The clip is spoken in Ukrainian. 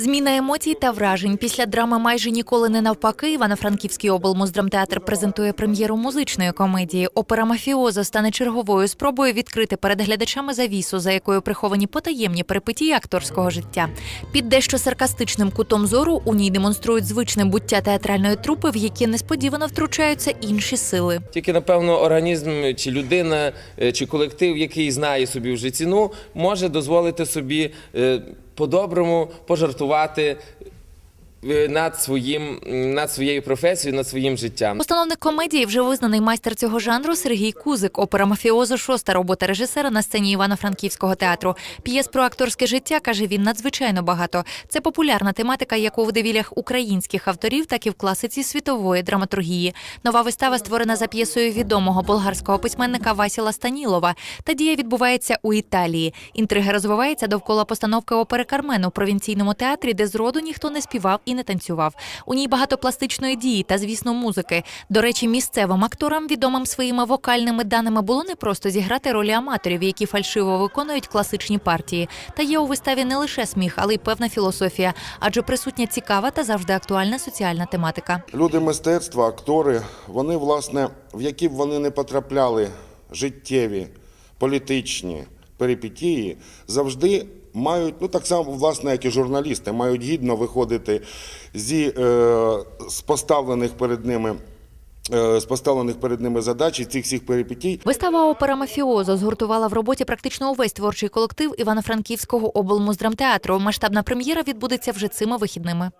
Зміна емоцій та вражень після драми майже ніколи не навпаки. Івано-Франківський облмуздрамтеатр презентує прем'єру музичної комедії. Опера Мафіозо стане черговою спробою відкрити перед глядачами завісу, за якою приховані потаємні перипетії акторського життя. Під дещо саркастичним кутом зору у ній демонструють звичне буття театральної трупи, в які несподівано втручаються інші сили. Тільки, напевно, організм чи людина, е, чи колектив, який знає собі вже ціну, може дозволити собі е, по-доброму пожартувати над, своїм, над своєю професією, над своїм життям. Постановник комедії вже визнаний майстер цього жанру Сергій Кузик. Опера Мафіозо шоста робота режисера на сцені Івано-Франківського театру. П'єс про акторське життя каже він надзвичайно багато. Це популярна тематика як у водевілях українських авторів, так і в класиці світової драматургії. Нова вистава створена за п'єсою відомого болгарського письменника Васіла Станілова. Та дія відбувається у Італії. Інтрига розвивається довкола постановки опери Кармен у провінційному театрі, де зроду ніхто не співав і не танцював. У ній багато пластичної дії та, звісно, музики. До речі, місцевим акторам, відомим своїми вокальними даними, було не просто зіграти ролі аматорів, які фальшиво виконують класичні партії. Та є у виставі не лише сміх, але й певна філософія, адже присутня цікава та завжди актуальна соціальна тематика. Люди мистецтва, актори, вони, власне, в які б вони не потрапляли життєві, політичні перипетії, завжди мають, ну так само, власне, як і журналісти, мають гідно виходити зі, е, з поставлених перед ними. е, З поставлених перед ними задач і цих всіх перипетій Вистава опера Мафіозо згуртувала в роботі практично увесь творчий колектив Івано-Франківського облмуздрамтеатру. Масштабна прем'єра відбудеться вже цими вихідними.